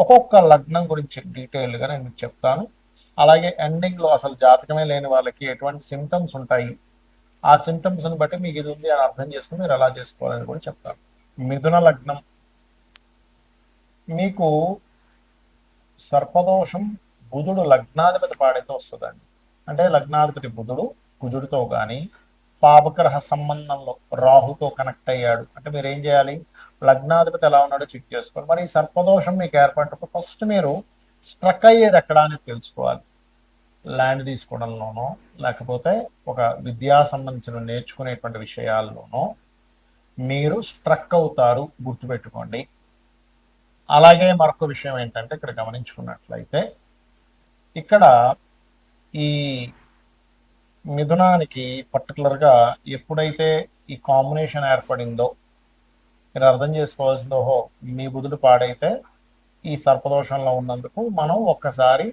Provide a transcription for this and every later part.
ఒక్కొక్క లగ్నం గురించి డీటెయిల్గా నేను మీకు చెప్తాను. అలాగే ఎండింగ్లో అసలు జాతకమే లేని వాళ్ళకి ఎటువంటి సిమ్టమ్స్ ఉంటాయి? ఆ సిమ్టమ్స్ని బట్టి మీకు ఇది ఉంది అని అర్థం చేసుకుని మీరు ఎలా చేసుకోవాలని కూడా చెప్తాను. మిథున లగ్నం. మీకు సర్పదోషం బుధుడు లగ్నాధిపతి పాడైతే వస్తుందండి. అంటే లగ్నాధిపతి బుధుడు కుజుడితో కానీ పాపగ్రహ సంబంధంలో రాహుతో కనెక్ట్ అయ్యాడు. అంటే మీరు ఏం చేయాలి? లగ్నాధిపతి ఎలా ఉన్నాడో చెక్ చేసుకోవాలి. మరి ఈ సర్పదోషం మీకు ఏర్పడినప్పుడు ఫస్ట్ మీరు స్ట్రక్ అయ్యేది ఎక్కడ అనేది తెలుసుకోవాలి. ల్యాండ్ తీసుకోవడంలోనో లేకపోతే ఒక విద్యా సంబంధించిన నేర్చుకునేటువంటి విషయాల్లోనో మీరు స్ట్రక్ అవుతారు గుర్తుపెట్టుకోండి. అలాగే మరొక విషయం ఏంటంటే ఇక్కడ గమనించుకున్నట్లయితే ఇక్కడ ఈ మిథునానికి పర్టికులర్గా ఎప్పుడైతే ఈ కాంబినేషన్ ఏర్పడిందో మీరు అర్థం చేసుకోవాల్సింది ఓహో మీ బుధుడు పాడైతే ఈ సర్పదోషంలో ఉన్నందుకు మనం ఒక్కసారి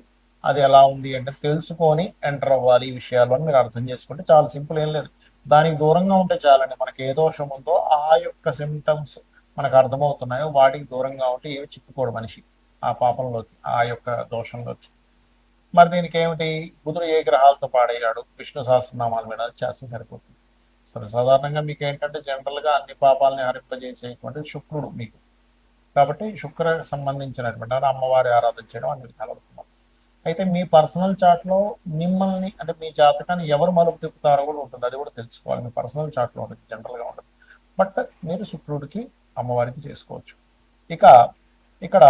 అది ఎలా ఉంది అంటే తెలుసుకొని ఎంటర్ అవ్వాలి ఈ విషయాలు అని మీరు అర్థం చేసుకుంటే చాలా సింపుల్ ఏం లేదు. దానికి దూరంగా ఉంటే చాలండి. మనకి ఏ దోషం ఉందో ఆ యొక్క సిమ్టమ్స్ మనకు అర్థమవుతున్నాయో. వాటికి దూరంగా ఉంటే ఏమి చిక్కుకోడు మనిషి ఆ పాపంలోకి ఆ యొక్క దోషంలోకి. మరి దీనికి ఏమిటి? బుధుడు ఏ గ్రహాలతో పాడయ్యాడు? విష్ణు సహస్రనామాల మీద చేస్తే సరిపోతుంది. సాధారణంగా మీకు ఏంటంటే జనరల్గా అన్ని పాపాలని హరింపజేసేటువంటి శుక్రుడు మీకు. కాబట్టి శుక్ర సంబంధించినటువంటి అమ్మవారి ఆరాధన చేయడం అన్ని కలుగుతున్నాం అయితే మీ పర్సనల్ చాట్లో మిమ్మల్ని అంటే మీ జాతకాన్ని ఎవరు మలుపు తిప్పుతారో కూడా ఉంటుంది. అది కూడా తెలుసుకోవాలి. మీ పర్సనల్ చాట్లో ఉంటుంది జనరల్గా ఉంటుంది. బట్ మీరు శుక్రుడికి అమ్మవారికి చేసుకోవచ్చు. ఇక ఇక్కడ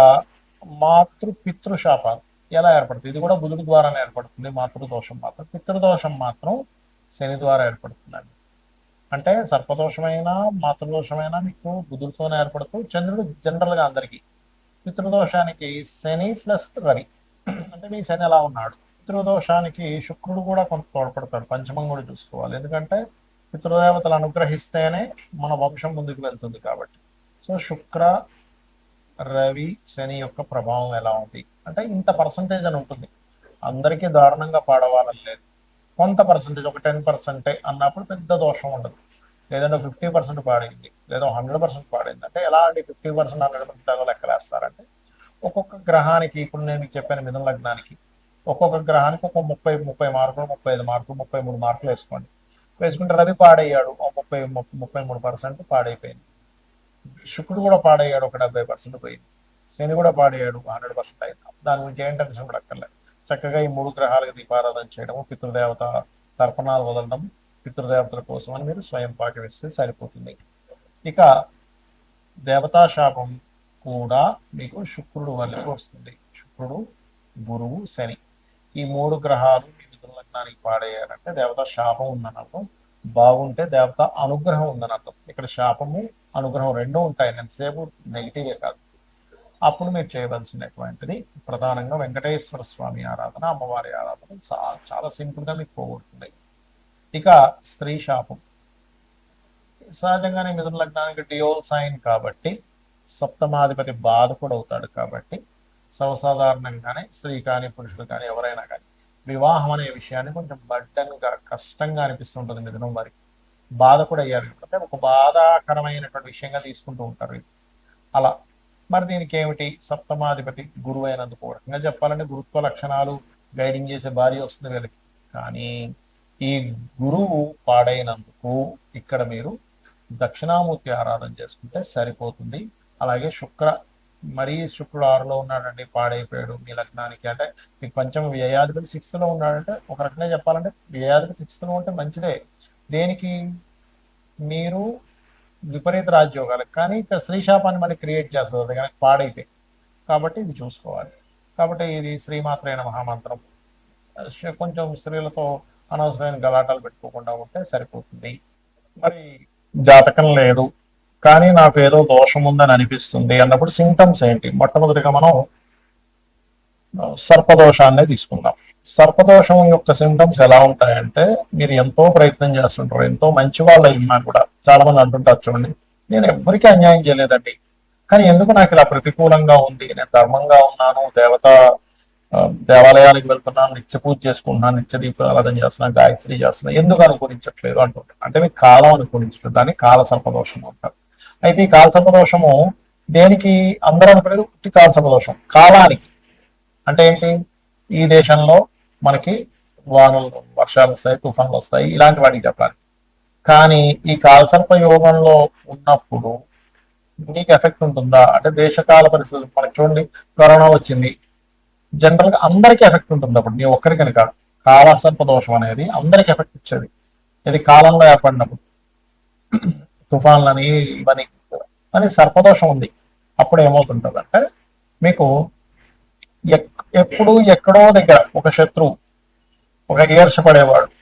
మాతృ పితృశాపాలు ఎలా ఏర్పడుతుంది? ఇది కూడా బుధుడి ద్వారానే ఏర్పడుతుంది. మాతృదోషం మాత్రం పితృదోషం మాత్రం శని ద్వారా ఏర్పడుతుందండి. అంటే సర్పదోషమైన మాతృదోషమైన మీకు బుధుడితోనే ఏర్పడుతూ చంద్రుడు జనరల్గా అందరికి పితృదోషానికి శని ప్లస్ రవి. అంటే మీ శని ఎలా ఉన్నాడు? పితృదోషానికి శుక్రుడు కూడా కొంత తోడ్పడతాడు పంచమం కూడా చూసుకోవాలి. ఎందుకంటే పితృదేవతలు అనుగ్రహిస్తేనే మన వంశం ముందుకు వెళ్తుంది కాబట్టి. సో శుక్ర రవి శని యొక్క ప్రభావం ఎలా ఉంది? అంటే ఇంత పర్సంటేజ్ అని ఉంటుంది. అందరికీ దారుణంగా పాడవాలని లేదు. కొంత పర్సంటేజ్ ఒక టెన్ పర్సెంటే అన్నప్పుడు పెద్ద దోషం ఉండదు. లేదంటే ఫిఫ్టీ పర్సెంట్ పాడైంది లేదా హండ్రెడ్ పర్సెంట్ పాడైంది అంటే ఎలా అండి ఫిఫ్టీ పర్సెంట్ హండ్రెడ్ పర్సెంట్ లెక్కలేస్తారంటే ఒక్కొక్క గ్రహానికి ఇప్పుడు నేను మీకు చెప్పాను మిథున లగ్నానికి ఒక్కొక్క గ్రహానికి ఒక ముప్పై ముప్పై మార్కులు ముప్పై ఐదు మార్కులు ముప్పై మూడు మార్కులు వేసుకోండి. వేసుకుంటే రవి పాడయ్యాడు ఒక ముప్పై ముప్పై మూడు పర్సెంట్ పాడైపోయింది. శుక్రుడు కూడా పాడయ్యాడు ఒక డెబ్బై పర్సెంట్ పోయింది. శని కూడా పాడయ్యాడు హండ్రెడ్ పర్సెంట్ అయింది. దాని గురించి ఏం టెన్షన్ అక్కర్లేదు చక్కగా ఈ మూడు గ్రహాలకు దీపారాధన చేయడము పితృదేవత తర్పణాలు వదలడం పితృదేవతల కోసం అని మీరు స్వయం పాకవేస్తే సరిపోతుంది. ఇక దేవతా శాపం కూడా మీకు శుక్రుడు వల్లే వస్తుంది. శుక్రుడు గురువు శని. ఈ మూడు గ్రహాలు మీ మిథున లగ్నానికి పాడయ్యారంటే దేవత శాపం ఉందని అర్థం బాగుంటే దేవత అనుగ్రహం ఉందని అర్థం ఇక్కడ శాపము అనుగ్రహం రెండూ ఉంటాయి. ఎంతసేపు నెగిటివే కాదు. అప్పుడు మీరు చేయవలసినటువంటిది ప్రధానంగా వెంకటేశ్వర స్వామి ఆరాధన అమ్మవారి ఆరాధన చాలా చాలా సింపుల్గా మీకు పోగొడుతుంది. ఇక స్త్రీ శాపం. సహజంగానే మిథున లగ్నానికి డియోల్ సైన్ కాబట్టి సప్తమాధిపతి బాధ కూడా అవుతాడు కాబట్టి సర్వసాధారణంగానే స్త్రీ కానీ పురుషుడు కానీ ఎవరైనా కానీ వివాహం అనే విషయాన్ని కొంచెం బడ్డన్గా కష్టంగా అనిపిస్తుంటుంది మిథునం వారికి బాధ కూడా అయ్యారు ఒక బాధాకరమైనటువంటి విషయంగా తీసుకుంటూ ఉంటారు అలా మరి దీనికి ఏమిటి? సప్తమాధిపతి గురువు అయినందుకు రకంగా చెప్పాలంటే గురుత్వ లక్షణాలు గైడింగ్ చేసే భార్య వస్తుంది వీళ్ళకి. కానీ ఈ గురువు పాడైనందుకు ఇక్కడ మీరు దక్షిణామూర్తి ఆరాధన చేసుకుంటే సరిపోతుంది. అలాగే శుక్ర మరీ శుక్రుడు ఆరులో ఉన్నాడండి పాడైపోయాడు మీ లగ్నానికి. అంటే మీకు పంచమ వ్యయాధిపతి సిక్స్త్లో ఉన్నాడంటే ఒక రకంగా చెప్పాలంటే వ్యయాధిపతి సిక్స్త్లో ఉంటే మంచిదే. దేనికి? మీరు విపరీత రాజ్యోగాలకు కానీ ఇక్కడ శ్రీశాపాన్ని మనకి క్రియేట్ చేస్తుంది. అది కనుక పాడైతే కాబట్టి ఇది చూసుకోవాలి. కాబట్టి ఇది శ్రీమాత్రైన మహామంత్రం కొంచెం స్త్రీలతో అనవసరమైన గలాటాలు పెట్టుకోకుండా ఉంటే సరిపోతుంది. మరి జాతకం లేదు. కానీ నాకు ఏదో దోషం ఉందని అనిపిస్తుంది అన్నప్పుడు సింటమ్స్ ఏంటి? మొట్టమొదటిగా మనం సర్పదోషాన్నే తీసుకుందాం. సర్పదోషం యొక్క సింటమ్స్ ఎలా ఉంటాయంటే మీరు ఎంతో ప్రయత్నం చేస్తుంటారు. ఎంతో మంచి వాళ్ళు అయినా కూడా చాలా మంది అంటుంటారు చూడండి నేను ఎవరికి అన్యాయం చేయలేదండి. కానీ ఎందుకు నాకు ఇలా ప్రతికూలంగా ఉంది? నేను ధర్మంగా ఉన్నాను దేవత దేవాలయాలకు వెళ్తున్నాను నిత్య పూజ చేసుకుంటున్నాను నిత్య దీపారాధన చేస్తున్నాను గాయత్రి చేస్తున్నాను ఎందుకు అనుకూలించట్లేదు అంటుంటారు. అంటే మీకు కాలం అనుకూలించట్లేదు దాన్ని కాల సర్పదోషం అంటారు. అయితే ఈ కాల సర్పదోషము దేనికి అందరూ అనుకునేది ఉట్టి కాల సర్పదోషం కాలానికి. అంటే ఏంటి? ఈ దేశంలో మనకి వానలు వర్షాలు వస్తాయి తుఫాన్లు వస్తాయి ఇలాంటి వాటికి చెప్పాలి. కానీ ఈ కాలసర్ప యోగంలో ఉన్నప్పుడు నీకు ఎఫెక్ట్ ఉంటుందా? అంటే దేశకాల పరిస్థితులు మనకి చూడండి కరోనా వచ్చింది. జనరల్గా అందరికీ ఎఫెక్ట్ ఉంటుంది అప్పుడు నీ ఒక్కరికని కాదు కాలసర్ప దోషం అనేది అందరికి ఎఫెక్ట్ ఇచ్చేది. ఇది కాలంలో ఏర్పడినప్పుడు. తుఫాన్లని ఇవన్నీ అని సర్పదోషం ఉంది. అప్పుడు ఏమవుతుంటుంది అంటే మీకు ఎక్- ఎప్పుడు ఎక్కడో దగ్గర ఒక శత్రువు ఒక ఈర్షపడేవాడు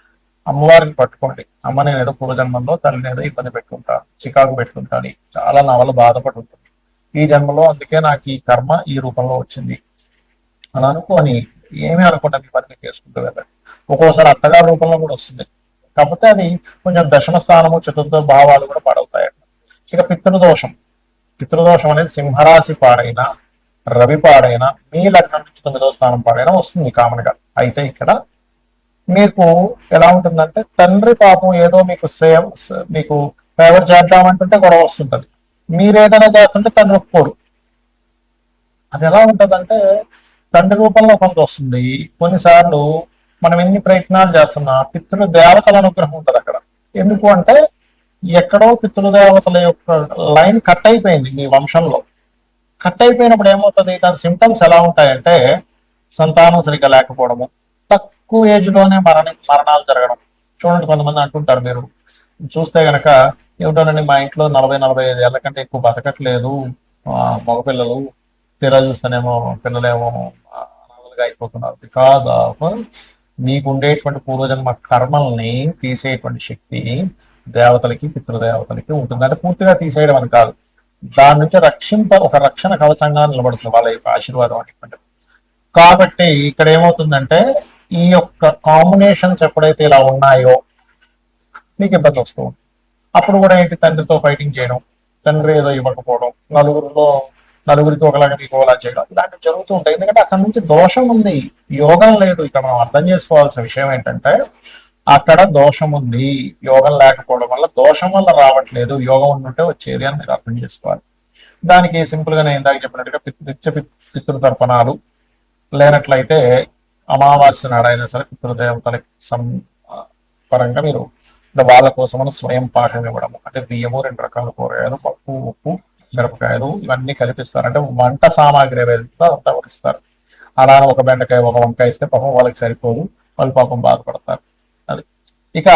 అమ్మవారిని పట్టుకోండి. అమ్మ నేను ఏదో పూర్వజన్మంలో తల్లిని ఏదో ఇబ్బంది పెట్టుకుంటాను చికాకు పెట్టుకుంటాను. చాలా నా వల్ల బాధపడి ఉంటుంది ఈ జన్మలో అందుకే నాకు ఈ కర్మ ఈ రూపంలో వచ్చింది. అని అనుకోని ఏమీ అనుకుంటా మీ పని చేసుకుంటూ వెళ్ళండి ఒక్కోసారి అత్తగారి రూపంలో కూడా వస్తుంది. కాకపోతే అది కొంచెం దశమ స్థానము చతుర్థ భావాలు కూడా పాడవుతాయి. ఇక పితృదోషం. పితృదోషం అనేది సింహరాశి పాడైనా రవి పాడైనా మీ లగ్నం నుంచి తొమ్మిదో స్థానం పాడైనా వస్తుంది కామన్గా అయితే ఇక్కడ మీకు ఎలా ఉంటుందంటే తండ్రి పాపం ఏదో మీకు సేవ్ మీకు ఫేవర్ చేద్దామంటుంటే గొడవ వస్తుంటది. మీరు ఏదైనా చేస్తుంటే తండ్రి ఒప్పుకోడు అది ఎలా ఉంటదంటే తండ్రి రూపంలో కొంత వస్తుంది. కొన్నిసార్లు మనం ఎన్ని ప్రయత్నాలు చేస్తున్నా పితృ దేవతల అనుగ్రహం ఉంటుంది అక్కడ. ఎందుకు అంటే ఎక్కడో పితృదేవతల యొక్క లైన్ కట్ అయిపోయింది మీ వంశంలో. కట్ అయిపోయినప్పుడు ఏమవుతుంది? దాని సిమ్టమ్స్ ఎలా ఉంటాయంటే సంతానం సరిగ్గా లేకపోవడము తక్కువ ఏజ్లోనే మరణ మరణాలు జరగడం. చూడండి కొంతమంది అంటుంటారు మీరు. చూస్తే గనక ఏమిటోనండి మా ఇంట్లో నలభై నలభై ఐదు ఏళ్ళ కంటే ఎక్కువ బతకట్లేదు. ఆ, మగపిల్లలు తీరా చూస్తేనేమో పిల్లలేమో అనాథలుగా అయిపోతున్నారు. బికాజ్ ఆఫ్ నీకు ఉండేటువంటి పూర్వజన్మ కర్మల్ని తీసేటువంటి శక్తి దేవతలకి పితృదేవతలకి ఉంటుంది. అంటే పూర్తిగా తీసేయడం అని కాదు. దాని నుంచి రక్షింప ఒక రక్షణ కవచంగా నిలబడుతుంది వాళ్ళ యొక్క ఆశీర్వాదం అనేటువంటిది. కాబట్టి ఇక్కడ ఏమవుతుందంటే ఈ యొక్క కాంబినేషన్స్ ఎప్పుడైతే ఇలా ఉన్నాయో మీకు ఇబ్బంది వస్తూ అప్పుడు కూడా ఏంటి? తండ్రితో ఫైటింగ్ చేయడం తండ్రి ఏదో ఇవ్వకపోవడం నలుగురిలో నలుగురికి ఒకలాగా మీకు ఒకలా చేయడం ఇలాంటివి జరుగుతూ ఉంటాయి. ఎందుకంటే అక్కడ నుంచి దోషం ఉంది. యోగం లేదు. ఇక్కడ మనం అర్థం చేసుకోవాల్సిన విషయం ఏంటంటే అక్కడ దోషం ఉంది. యోగం లేకపోవడం వల్ల దోషం వల్ల రావట్లేదు. యోగం ఉండుంటే వచ్చేది అని మీరు అర్థం చేసుకోవాలి. దానికి సింపుల్గా నేను ఇందాక చెప్పినట్టుగా పితృ పితృ- పితృతర్పణాలు లేనట్లయితే అమావాస్య నాడైనా సరే పితృదేవతలకి సం పరంగా మీరు వాళ్ళ కోసమని స్వయం పాఠం ఇవ్వడము. అంటే బియ్యము రెండు రకాల కూరగాయలు పప్పు ఉప్పు మిరపకాయలు ఇవన్నీ కలిపిస్తారు అంటే వంట సామాగ్రి ఏదైతే అంతా ఇస్తారు అలా ఒక బెండకాయ ఒక వంకాయ ఇస్తే పాపం వాళ్ళకి సరిపోదు. వాళ్ళు పాపం బాధపడతారు. అది. ఇక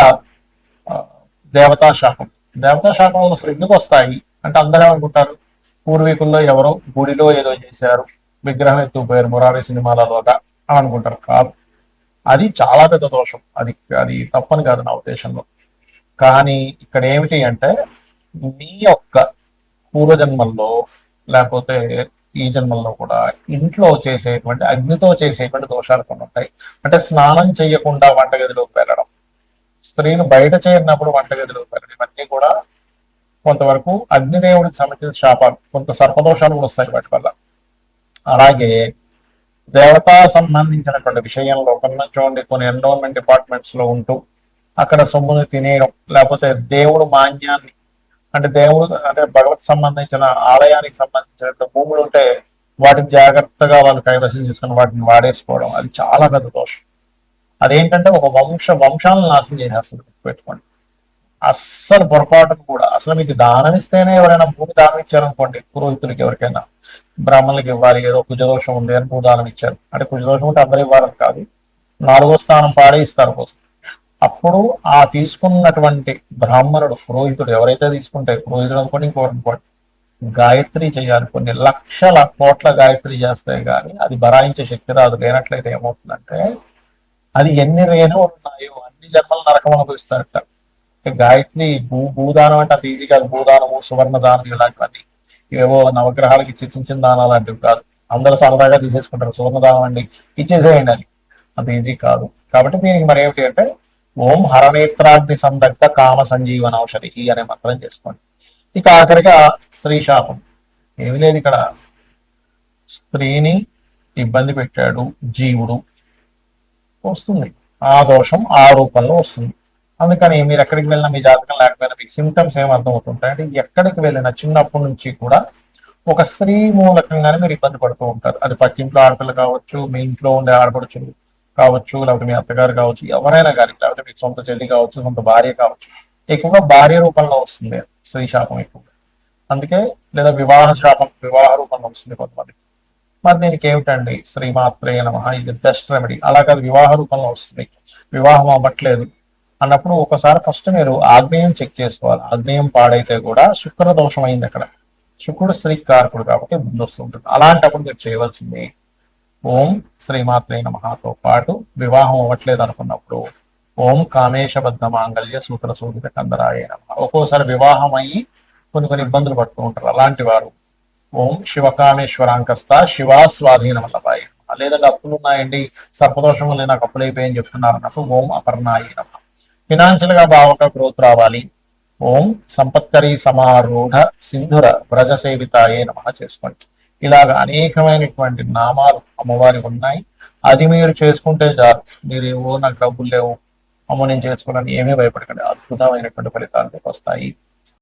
దేవతా శాపం. దేవతా శాపం అసలు ఎందుకు వస్తాయి? అంటే అందరూ ఏమనుకుంటారు? పూర్వీకుల్లో ఎవరో గుడిలో ఏదో చేశారు. విగ్రహం ఎత్తుకుపోయారు మురారి సినిమాలలోగా. అని అనుకుంటారు. కాదు. అది చాలా పెద్ద దోషం. అది అది తప్పని కాదు నా ఉద్దేశంలో. కానీ ఇక్కడ ఏమిటి అంటే నీ యొక్క పూర్వజన్మల్లో లేకపోతే ఈ జన్మల్లో కూడా ఇంట్లో చేసేటువంటి అగ్నితో చేసేటువంటి దోషాలు కొన్ని ఉంటాయి. అంటే స్నానం చేయకుండా వంటగదిలోకి వెళ్ళడం స్త్రీలు బయట చేరినప్పుడు వంటగదిలోకి వెళ్ళడం ఇవన్నీ కూడా కొంతవరకు అగ్నిదేవుడికి సంబంధించిన శాపాలు కొంత సర్పదోషాలు కూడా వస్తాయి వాటి వల్ల. అలాగే దేవతా సంబంధించినటువంటి విషయంలో కన్నా చూడండి కొన్ని ఎన్రోల్మెంట్ డిపార్ట్మెంట్స్లో ఉంటూ అక్కడ సొమ్ముని తినేయడం లేకపోతే దేవుడు మాన్యాన్ని అంటే దేవుడు అంటే భగవత్ సంబంధించిన ఆలయానికి సంబంధించిన భూములు ఉంటే వాటిని జాగ్రత్తగా వాళ్ళు కైవసం చేసుకుని వాటిని వాడేసుకోవడం అది చాలా పెద్ద దోషం. అదేంటంటే ఒక వంశ వంశాలను నాశనం చేసేస్తుంది పెట్టుకోండి. అస్సలు పొరపాటును కూడా అసలు మీకు దానం ఇస్తేనే ఎవరైనా భూమి దానం ఇచ్చారనుకోండి పురోహితులకి ఎవరికైనా. బ్రాహ్మణులకు ఇవ్వాలి ఏదో కుజదోషం ఉంది అని భూదానం ఇచ్చారు. అంటే కుజదోషం ఉంటే అందరూ ఇవ్వాలని కాదు. నాలుగో స్థానం పాడే ఇస్తారు కోసం. అప్పుడు ఆ తీసుకున్నటువంటి బ్రాహ్మణుడు పురోహితుడు ఎవరైతే తీసుకుంటే పురోహితుడు అనుకోండి ఇంకోటి అనుకోండి గాయత్రి చేయాలి. కొన్ని లక్షల కోట్ల గాయత్రి చేస్తే గాని అది బరాయించే శక్తి రాదు. లేనట్లయితే ఏమవుతుందంటే అది ఎన్ని రేణు ఉన్నాయో అన్ని జన్మల నరకం అనుభవిస్తారట. గాయత్రి భూ భూదానం అంటే అంత ఈజీ కాదు. భూదానము సువర్ణదానం ఇలాంటివన్నీ. ఏవో నవగ్రహాలకి ఇచ్చి చిన్న చిన్న దానాలు లాంటివి కాదు. అందరూ సరదాగా తీసేసుకుంటారు. సువర్ణ అండి. ఇచ్చేసేయండి అని. అంత ఈజీ కాదు. కాబట్టి దీనికి మరి ఏమిటి అంటే ఓం హరనేత్రాగ్ని సందగ్ధ కామ సంజీవన ఔషధి అనే మంత్రం చేసుకోండి. ఇక ఆఖరిగా స్త్రీ శాపం. ఏమి లేదు ఇక్కడ. స్త్రీని ఇబ్బంది పెట్టాడు జీవుడు. వస్తుంది. ఆ దోషం ఆ రూపంలో వస్తుంది. అందుకని మీరు ఎక్కడికి వెళ్ళినా మీ జాతకం లేకపోయినా మీకు సిమ్టమ్స్ ఏం అర్థం అవుతుంటాయి. అంటే ఎక్కడికి వెళ్ళినా చిన్నప్పటి నుంచి కూడా ఒక స్త్రీ మూలకంగానే మీరు ఇబ్బంది పడుతూ ఉంటారు. అది పక్కింట్లో ఆడపిల్ల కావచ్చు మీ ఇంట్లో ఉండే ఆడపడుచులు కావచ్చు లేకపోతే మీ అత్తగారు కావచ్చు ఎవరైనా కానీ లేకపోతే మీకు సొంత చెల్లి కావచ్చు సొంత భార్య కావచ్చు ఎక్కువగా భార్య రూపంలో వస్తుంది స్త్రీ శాపం ఎక్కువగా అందుకే లేదా వివాహ శాపం వివాహ రూపంలో వస్తుంది కొంతమంది. మరి దీనికి ఏమిటండి? శ్రీమాత్రే నమ. ఇది బెస్ట్ రెమెడీ అలా కాదు వివాహ రూపంలో వస్తుంది. వివాహం అవ్వట్లేదు. అన్నప్పుడు ఒకసారి ఫస్ట్ మీరు ఆగ్నేయం చెక్ చేసుకోవాలి. ఆగ్నేయం పాడైతే కూడా శుక్ర దోషం అయింది అక్కడ. శుక్రుడు స్త్రీ కారకుడు కాబట్టి ముందు వస్తుంటుంది అలాంటప్పుడు మీరు చేయవలసింది ఓం శ్రీమాత్రే మహాతో పాటు వివాహం అవ్వట్లేదు అనుకున్నప్పుడు ఓం కామేశబద్ధ మాంగళ్య సూత్ర సూదిత కందరాయ నమ. ఒక్కోసారి వివాహం అయ్యి కొన్ని కొన్ని ఇబ్బందులు పడుతూ ఉంటారు. అలాంటి వారు ఓం శివకామేశ్వరాంకస్త శివాస్వాధీన వల్లభాయ లేదంటే అప్పులు ఉన్నాయండి సర్పదోషం వల్ల నాకు అప్పులు అయిపోయాయని చెప్తున్నారు అన్నప్పుడు ఓం అపర్ణాయి నమ. ఫినాన్షియల్గా బాగా గ్రోత్ రావాలి. ఓం సంపత్కరి సమారూఢ సింధుర వ్రజ సేవితాయే నమ చేసుకోండి. ఇలాగ అనేకమైనటువంటి నామాలు అమ్మవారి ఉన్నాయి. అది మీరు చేసుకుంటే చాలు. మీరు ఏవో నాకు డబ్బులు లేవు. అమ్మ నేను చేసుకోవాలని ఏమీ భయపడకండి. అద్భుతమైనటువంటి ఫలితాలు వస్తాయి.